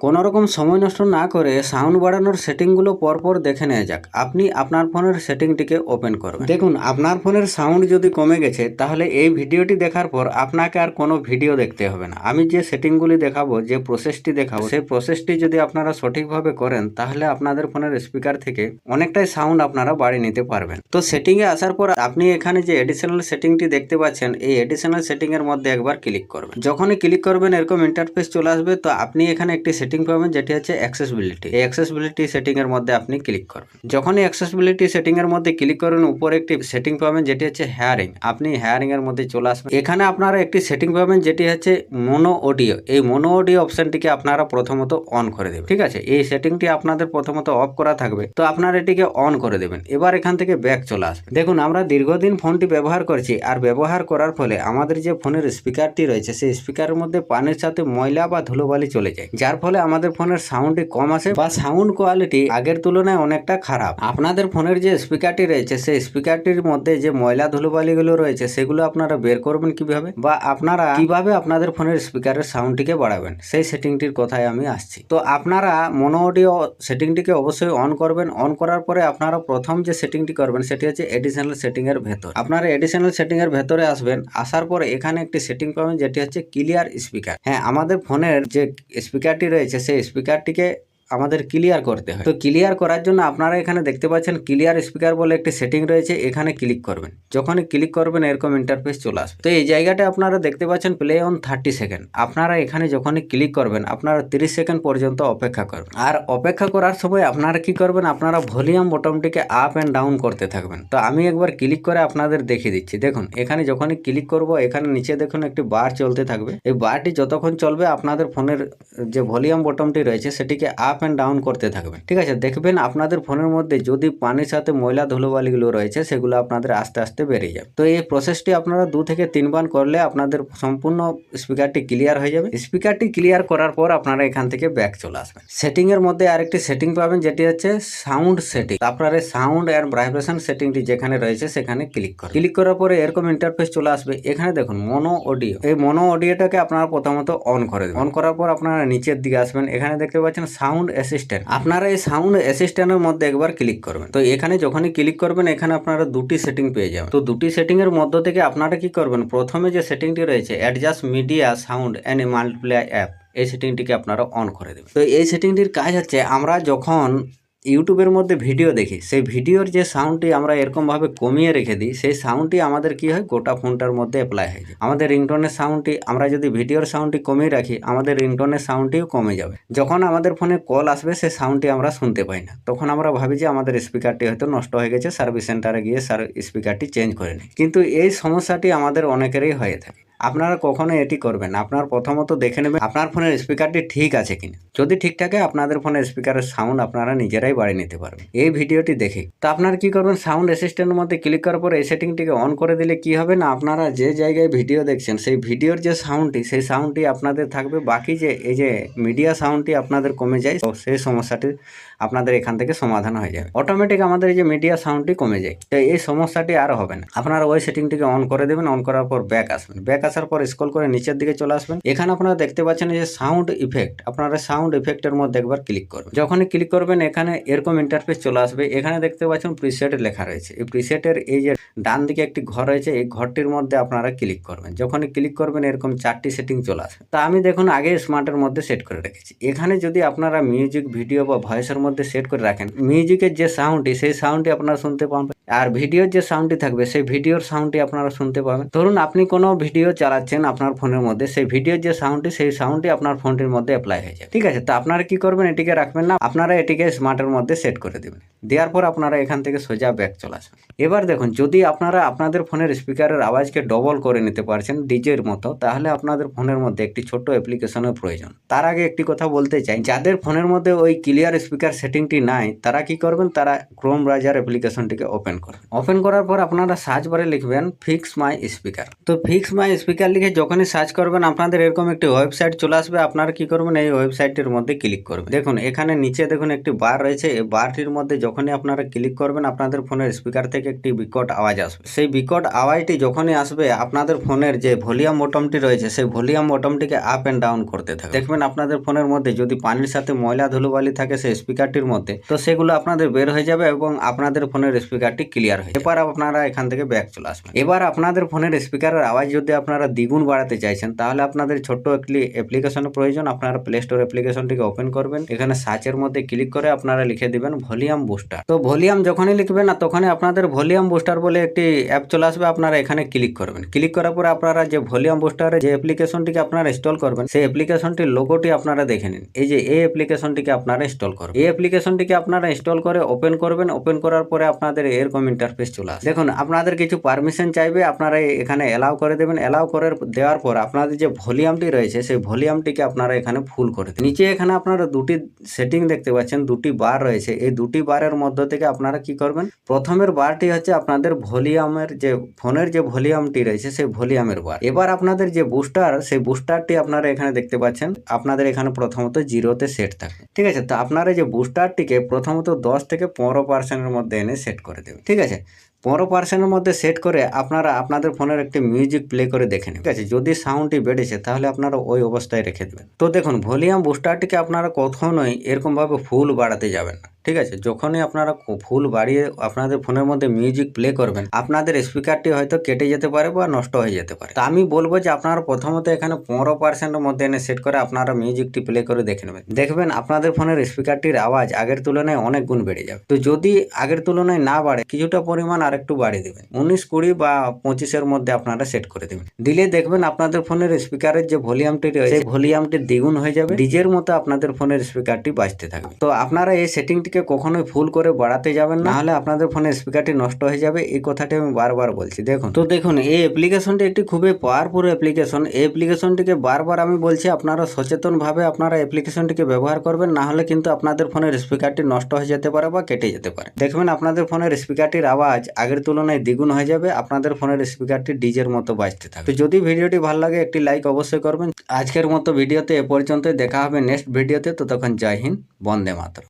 কোনো রকম সময় নষ্ট না করে সাউন্ড বাড়ানোর সেটিংগুলো পরপর দেখে নেওয়া যাক। আপনি আপনার ফোনের সেটিংটিকে ওপেন করবেন। দেখুন, আপনার ফোনের সাউন্ড যদি কমে গেছে, তাহলে এই ভিডিওটি দেখার পর আপনাকে আর কোনো ভিডিও দেখতে হবে না। আমি যে সেটিংগুলি দেখাবো, যে প্রসেসটি দেখাবো, সেই প্রসেসটি যদি আপনারা সঠিকভাবে করেন, তাহলে আপনাদের ফোনের স্পিকার থেকে অনেকটাই সাউন্ড আপনারা বাড়িয়ে নিতে পারবেন। তো সেটিংয়ে আসার পর আপনি এখানে যে এডিশনাল সেটিংটি দেখতে পাচ্ছেন, এই এডিশনাল সেটিংয়ের মধ্যে একবার ক্লিক করবেন। যখনই ক্লিক করবেন, এরকম ইন্টারফেস চলে আসবে। তো আপনি এখানে একটি সেটিং পাবেন, যেটি হচ্ছে অ্যাক্সেসিবিলিটি এই অ্যাক্সেসিবিলিটি সেটিং এর মধ্যে আপনি ক্লিক করবেন। যখনই অ্যাক্সেসিবিলিটি সেটিং এর মধ্যে ক্লিক করবেন উপরে একটি সেটিং পাবেন, যেটি হচ্ছে হেয়ারিং আপনি হেয়ারিং এর মধ্যে চলে আসবেন। এখানে আপনারা একটি সেটিং পাবেন, যেটি হচ্ছে মোনো অডিও এই মোনো অডিও অপশনটিকে আপনারা প্রথমত অন করে দেবেন। ঠিক আছে? এই সেটিংটি আপনাদের প্রথমত অফ করা থাকবে। তো আপনারা এটিকে অন করে দেবেন। এবার এখান থেকে ব্যাক চলে আসবে দেখুন, আমরা দীর্ঘদিন ফোনটি ব্যবহার করছি। আর ব্যবহার করার ফলে আমাদের যে ফোনের স্পিকারটি রয়েছে, সেই স্পিকারের মধ্যে পানির সাথে ময়লা বা ধুলোবালি চলে যায়। যার ফলে আমাদের ফোনের সাউন্ডটি কম আসে বা সাউন্ড কোয়ালিটি আগের তুলনায় অনেকটা খারাপ। আপনাদের ফোনের যে স্পিকারটি রয়েছে, সেই স্পিকারটির মধ্যে যে ময়লা ধুলোবালিগুলো রয়েছে, সেগুলো আপনারা বের করবেন কীভাবে? বা আপনারা কীভাবে আপনাদের ফোনের স্পিকারের সাউন্ডটিকে বাড়াবেন? সেই সেটিংটির কথায় আমি আসছি। তো আপনারা মনো অডিও সেটিংটিকে অবশ্যই অন করবেন। অন করার পরে আপনারা প্রথম যে সেটিংটি করবেন, সেটি হচ্ছে এডিশনাল সেটিং এর ভেতর। আপনারা এডিশনাল সেটিং এর ভেতরে আসবেন, আসার পরে এখানে একটি সেটিং পাবেন, যেটি হচ্ছে ক্লিয়ার স্পিকার হ্যাঁ আমাদের ফোনের যে স্পিকারটি রয়েছে সেই স্পিকারটিকে আমাদের ক্লিয়ার করতে হয়। তো ক্লিয়ার করার জন্য আপনারা এখানে দেখতে পাচ্ছেন ক্লিয়ার স্পিকার বলে একটি সেটিং রয়েছে, এখানে ক্লিক করবেন। যখনই ক্লিক করবেন, এরকম ইন্টারফেস চলে আসবে। তো এই জায়গাটা আপনারা দেখতে পাচ্ছেন প্লে অন থার্টি সেকেন্ড আপনারা এখানে যখনই ক্লিক করবেন, আপনারা তিরিশ সেকেন্ড পর্যন্ত অপেক্ষা করবেন। আর অপেক্ষা করার সময় আপনারা কি করবেন, আপনারা ভলিউম বটনটিকে আপ অ্যান্ড ডাউন করতে থাকবেন। তো আমি একবার ক্লিক করে আপনাদের দেখিয়ে দিচ্ছি। দেখুন, এখানে যখনই ক্লিক করব, এখানে নিচে দেখুন একটি বার চলতে থাকবে। এই বারটি যতক্ষণ চলবে, আপনাদের ফোনের যে ভলিউম বটনটি রয়েছে, সেটিকে আপ অ্যান্ড ডাউন করতে থাকবেন। ঠিক আছে? দেখবেন আপনাদের ফোনের মধ্যে যদি পানির সাথে ময়লা ধুলোবালিগুলো রয়েছে, সেগুলো আপনাদের আস্তে আস্তে বেরিয়ে যাবে। তো এই প্রসেসটি আপনারা দু থেকে তিনবার করলে আপনাদের সম্পূর্ণ স্পিকারটি ক্লিয়ার হয়ে যাবে। স্পিকারটি ক্লিয়ার করার পর আপনারা এখান থেকে ব্যাক চলে আসবেন। সেটিং এর মধ্যে আরেকটি সেটিং পাবেন, যেটি হচ্ছে সাউন্ড সেটিং আপনারা সাউন্ড অ্যান্ড ভাইব্রেশন সেটিংটি যেখানে রয়েছে, সেখানে ক্লিক করুন ক্লিক করার পরে এরকম ইন্টারফেস চলে আসবে। এখানে দেখুন মনো অডিও এই মনো অডিওটাকে আপনারা প্রথমত অন করে দেবেন। অন করার পর আপনারা নিচের দিকে আসবেন। এখানে দেখতে পাচ্ছেন সাউন্ড অ্যাসিস্ট্যান্ট আপনারা এই সাউন্ড অ্যাসিস্ট্যান্টের মধ্যে একবার ক্লিক করবেন। তো এখানে যখনই ক্লিক করবেন, এখানে আপনারা দুটি সেটিং পেয়ে যাবেন। তো দুটি সেটিং এর মধ্য থেকে আপনারা কি করবেন? প্রথমে যে সেটিংটি রয়েছে adjust media sound and multiply app এই সেটিংটিকে আপনারা অন করে দেবেন। তো এই সেটিংটির কাজ হচ্ছে, আমরা যখন ইউটিউবের মধ্যে ভিডিও দেখি, সেই ভিডিওর যে সাউন্ডটি আমরা এরকমভাবে কমিয়ে রেখে দিই, সেই সাউন্ডটি আমাদের কি হয়? গোটা ফোনটার মধ্যে অ্যাপ্লাই হয়ে যায়। আমাদের রিংটোনের সাউন্ডটি আমরা যদি ভিডিওর সাউন্ডটি কমিয়ে রাখি, আমাদের রিংটোনের সাউন্ডটিও কমে যাবে। যখন আমাদের ফোনে কল আসবে, সেই সাউন্ডটি আমরা শুনতে পাই না। তখন আমরা ভাবি যে আমাদের স্পিকারটি হয়তো নষ্ট হয়ে গেছে সার্ভিস সেন্টারে গিয়ে স্পিকারটি চেঞ্জ করে নিই। কিন্তু এই সমস্যাটি আমাদের অনেকেরই হয়ে থাকে। আপনারা কখনো এটি করবেন। আপনার প্রথমত দেখে নেবেন আপনার ফোনের স্পিকারটি ঠিক আছে কিনা। যদি ঠিক থাকে আপনাদের ফোনের স্পিকারের সাউন্ড আপনারা নিজেরাই বাড়িয়ে নিতে পারবেন। এই ভিডিওটি দেখে। তো আপনারা কি করবেন? সাউন্ড অ্যাসিস্ট্যান্টের মধ্যে ক্লিক করার পর এই সেটিংটিকে অন করে দিলে কি হবে না? আপনারা যে জায়গায় ভিডিও দেখছেন, সেই ভিডিওর যে সাউন্ডটি, সেই সাউন্ডটি আপনাদের থাকবে। বাকি যে, এই যে মিডিয়া সাউন্ডটি আপনাদের কমে যায়, তো সেই সমস্যাটি আপনাদের এখান থেকে সমাধান হয়ে যাবে। অটোমেটিক আমাদের এই যে মিডিয়া সাউন্ডটি কমে যায়। তো এই সমস্যাটি আর হবে না। আপনারা ওই সেটিংটিকে অন করে দেবেন, অন করার পর ব্যাক আসবেন। ব্যাক আসার পর স্কল করে নিচের দিকে চলে আসবেন। এখানে আপনারা দেখতে পাচ্ছেন যে সাউন্ড ইফেক্ট আপনারা সাউন্ড ইফেক্টের মধ্যে একবার ক্লিক করবেন। যখনই ক্লিক করবেন, এখানে এরকম ইন্টারফেস চলে আসবে। এখানে দেখতে পাচ্ছেন প্রিসেট লেখা রয়েছে। এই প্রিসেটের এই যে ডান দিকে একটি ঘর রয়েছে, এই ঘরটির মধ্যে আপনারা ক্লিক করবেন। যখনই ক্লিক করবেন, এরকম চারটি সেটিং চলে আসবে। তা আমি দেখুন আগে স্মার্টের মধ্যে সেট করে রেখেছি। এখানে যদি আপনারা মিউজিক ভিডিও বা ভয়েসের মধ্যে সেট করে রাখেন মিউজিকের যে সাউন্ডটি সেই সাউন্ডটি আপনারা শুনতে পাবেন আর ভিডিওর যে সাউন্ডটি থাকবে, সেই ভিডিওর সাউন্ডটি আপনারা শুনতে পাবেন। ধরুন, আপনি কোনো ভিডিও চালাচ্ছেন আপনার ফোনের মধ্যে, সেই ভিডিওর যে সাউন্ডটি সেই সাউন্ডটি আপনার ফোনটির মধ্যে অ্যাপ্লাই হয়ে যায়। ঠিক আছে? তো আপনারা কি করবেন? এটিকে রাখবেন না। আপনারা এটিকে স্মার্টের মধ্যে সেট করে দেবেন। দেওয়ার পর আপনারা এখান থেকে সোজা ব্যাক চলে আসবেন। এবার দেখুন, যদি আপনারা আপনাদের ফোনের স্পিকারের আওয়াজকে ডবল করে নিতে পারছেন ডিজের মতো, তাহলে আপনাদের ফোনের মধ্যে একটি ছোট্ট অ্যাপ্লিকেশনের প্রয়োজন। তার আগে একটি কথা বলতে চাই, যাদের ফোনের মধ্যে ওই ক্লিয়ার স্পিকার সেটিংটি নাই, তারা কি করবেন? তারা ক্রোম ব্রাউজার অ্যাপ্লিকেশনটিকে ওপেন ওপেন করবেন ওপেন করার পর আপনারা সার্চ বারে লিখবেন ফিক্স মাই স্পিকার তো ফিক্স মাই স্পিকার লিখে যখনই সার্চ করবেন, আপনাদের এরকম একটি ওয়েবসাইট চলে আসবে। আপনারা কি করবেন? এই ওয়েবসাইটটির মধ্যে ক্লিক করবেন। দেখুন, এখানে নিচে দেখুন একটি বার রয়েছে। এই বারটির মধ্যে যখনই আপনারা ক্লিক করবেন, আপনাদের ফোনের স্পিকার থেকে একটি বিকট আওয়াজ আসবে। সেই বিকট আওয়াজটি যখনই আসবে, আপনাদের ফোনের যে ভলিউম বটমটি রয়েছে, সেই ভলিউম বটমটিকে আপ এন্ড ডাউন করতে থাকবে। দেখবেন আপনাদের ফোনের মধ্যে যদি পানির সাথে ময়লা ধুলোবালি থাকে, সেই স্পিকারটির মধ্যে, তো সেগুলো আপনাদের বের হয়ে যাবে এবং আপনাদের ফোনের স্পিকারটি ক্লিয়ার হয়ে। এবার আপনারা এখান থেকে ব্যাক চলে আসবেন। এবার আপনাদের ফোনের স্পিকারের আওয়াজ যদি আপনারা দ্বিগুণ বাড়াতে চাইছেন, তাহলে আপনাদের ছোট্ট একটি অ্যাপ্লিকেশনের প্রয়োজন। আপনারা প্লে স্টোর অ্যাপ্লিকেশনটিকে ওপেন করবেন। এখানে সার্চের মধ্যে ক্লিক করে আপনারা লিখে দিবেন ভলিউম বুস্টার তো ভলিউম যখনই লিখবেন না, তখনই আপনাদের ভলিউম বুস্টার বলে একটি অ্যাপ চলে আসবে। আপনারা এখানে ক্লিক করবেন। ক্লিক করার পরে আপনারা যে ভলিউম বুস্টারের যে অ্যাপ্লিকেশনটিকে আপনারা ইনস্টল করবেন, সেই অ্যাপ্লিকেশনটির লোগোটি আপনারা দেখে নিন। এই যে এই অ্যাপ্লিকেশনটিকে আপনারা ইনস্টল করবেন। এই অ্যাপ্লিকেশনটিকে আপনারা ইনস্টল করে ওপেন করবেন। ওপেন করার পরে আপনাদের এরকম ইন্টারফেস চলে আসবে দেখুন, আপনাদের কিছু পারমিশন চাইবে, আপনারা এখানে এলাও করে দেবেন। এলাও করে দেওয়ার পর আপনাদের যে ভলিউমটি রয়েছে, সেই ভলিউমটিকে আপনারা এখানে ফুল করে দেবেন নিচে এখানে আপনারা দুটি সেটিং দেখতে পাচ্ছেন, দুটি বার রয়েছে। এই দুটি বারের মধ্য থেকে আপনারা কি করবেন? প্রথমের বারটি হচ্ছে আপনাদের ভলিউমের যে, ফোনের যে ভলিউমটি রয়েছে, সেই ভলিউমের বার এবার আপনাদের যে বুস্টার সেই বুস্টারটি আপনারা এখানে দেখতে পাচ্ছেন। আপনাদের এখানে প্রথমত জিরোতে সেট থাকে ঠিক আছে? তো আপনারা যে বুস্টারটিকে প্রথমত দশ থেকে পনেরো পার্সেন্টের মধ্যে এনে সেট করে দেবেন। ঠিক আছে? পনেরো পার্সেন্টের মধ্যে সেট করে আপনারা আপনাদের ফোনের একটি মিউজিক প্লে করে দেখে নেবেন। ঠিক আছে? যদি সাউন্ডটি বেড়েছে, তাহলে আপনারা ওই অবস্থায় রেখে দেবেন। তো দেখুন ভলিউম বুস্টারটিকে আপনারা কখনোই এরকমভাবে ফুল বাড়াতে যাবেন না। ঠিক আছে? যখনই আপনারা ফুল বাড়িয়ে আপনাদের ফোনের মধ্যে মিউজিক প্লে করবেন, আপনাদের স্পিকারটি হয়তো কেটে যেতে পারে বা নষ্ট হয়ে যেতে পারে। তা আমি বলব যে আপনারা প্রথমত এখানে পনেরো পার্সেন্টের মধ্যে এনে সেট করে আপনারা মিউজিকটি প্লে করে দেখে নেবেন। দেখবেন আপনাদের ফোনের স্পিকারটির আওয়াজ আগের তুলনায় অনেক গুণ বেড়ে যাবে। তো যদি আগের তুলনায় না বাড়ে, কিছুটা পরিমাণ আর একটু বাড়িয়ে দেবেন। উনিশ কুড়ি বা পঁচিশের মধ্যে আপনারা সেট করে দেবেন। দিলে দেখবেন আপনাদের ফোনের স্পিকারের যে ভলিউমটি রয়েছে ভলিউমটি দ্বিগুণ হয়ে যাবে। ডিজের মতো আপনাদের ফোনের স্পিকারটি বাজতে থাকবে। তো আপনারা এই সেটিংটিকে কখনোই ফুল করে বাড়াতে যাবেন না। হলে আপনাদের ফোনের স্পিকারটি নষ্ট হয়ে যাবে। এই কথাটি আমি বারবার বলছি দেখুন। তো দেখুন এই অ্যাপ্লিকেশনটি একটি খুবই পাওয়ারফুল অ্যাপ্লিকেশন এই অ্যাপ্লিকেশনটিকে বারবার আমি বলছি আপনারা সচেতনভাবে আপনারা অ্যাপ্লিকেশনটিকে ব্যবহার করবেন না হলে কিন্তু আপনাদের ফোনের স্পিকারটি নষ্ট হয়ে যেতে পারে বা কেটে যেতে পারে। দেখবেন আপনাদের ফোনের স্পিকারটির আওয়াজ আগের তুলনায় দ্বিগুণ হয়ে যাবে আপনাদের ফোনের স্পিকারটি ডিজের মতো বাজতে থাকবে। তো যদি ভিডিওটি ভালো লাগে একটি লাইক অবশ্যই করবেন। আজকের মতো ভিডিওতে এ পর্যন্তই দেখা হবে নেক্সট ভিডিওতে তো তখন জয় হিন্দ বন্দে মাতরম।